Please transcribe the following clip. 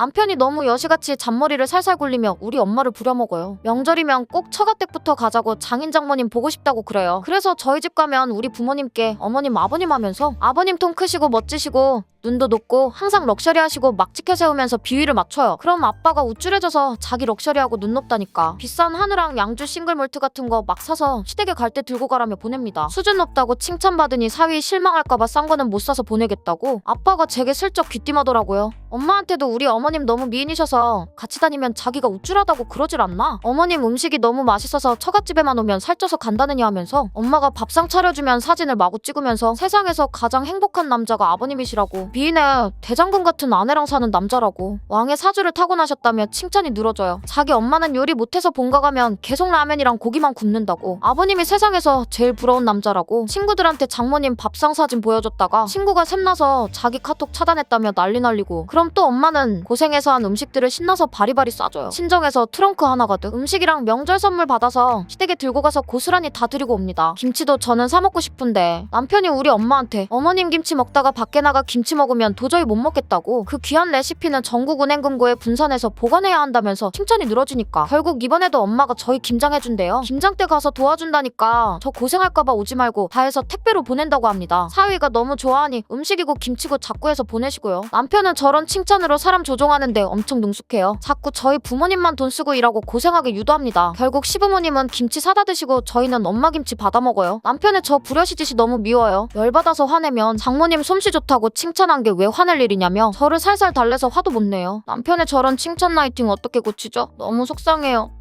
남편이 너무 여시같이 잔머리를 살살 굴리며 우리 엄마를 부려먹어요. 명절이면 꼭 처가댁부터 가자고 장인 장모님 보고 싶다고 그래요. 그래서 저희 집 가면 우리 부모님께 어머님 아버님 하면서 아버님 통 크시고 멋지시고 눈도 높고 항상 럭셔리하시고 막 지켜 세우면서 비위를 맞춰요. 그럼 아빠가 우쭐해져서 자기 럭셔리하고 눈 높다니까 비싼 한우랑 양주 싱글몰트 같은 거 막 사서 시댁에 갈 때 들고 가라며 보냅니다. 수준 높다고 칭찬받으니 사위 실망할까봐 싼 거는 못 사서 보내겠다고 아빠가 제게 슬쩍 귀띔하더라고요. 엄마한테도 우리 어머님 너무 미인이셔서 같이 다니면 자기가 우쭐하다고 그러질 않나? 어머님 음식이 너무 맛있어서 처갓집에만 오면 살쪄서 간다느냐 하면서 엄마가 밥상 차려주면 사진을 마구 찍으면서 세상에서 가장 행복한 남자가 아버님이시라고 미인의 대장금 같은 아내랑 사는 남자라고 왕의 사주를 타고나셨다며 칭찬이 늘어져요. 자기 엄마는 요리 못해서 본가 가면 계속 라면이랑 고기만 굽는다고 아버님이 세상에서 제일 부러운 남자라고 친구들한테 장모님 밥상 사진 보여줬다가 친구가 샘나서 자기 카톡 차단했다며 난리 날리고 그럼 또 엄마는 고생해서 한 음식들을 신나서 바리바리 싸줘요. 친정에서 트렁크 하나 가득 음식이랑 명절 선물 받아서 시댁에 들고 가서 고스란히 다 드리고 옵니다. 김치도 저는 사 먹고 싶은데 남편이 우리 엄마한테 어머님 김치 먹다가 밖에 나가 김치 먹으면 도저히 못 먹겠다고 그 귀한 레시피는 전국 은행금고에 분산해서 보관해야 한다면서 칭찬이 늘어지니까 결국 이번에도 엄마가 저희 김장해준대요. 김장 때 가서 도와준다니까 저 고생할까봐 오지 말고 다 해서 택배로 보낸다고 합니다. 사위가 너무 좋아하니 음식이고 김치고 자꾸 해서 보내시고요. 남편은 저런 칭찬으로 사람 조종하는데 엄청 능숙해요. 자꾸 저희 부모님만 돈 쓰고 일하고 고생하게 유도합니다. 결국 시부모님은 김치 사다 드시고 저희는 엄마 김치 받아 먹어요. 남편의 저 부려시짓이 너무 미워요. 열받아서 화내면 장모님 솜씨 좋다고 칭찬 한게왜 화낼 일이냐며 저를 살살 달래서 화도 못 내요. 남편의 저런 칭찬 라이팅 어떻게 고치죠? 너무 속상해요.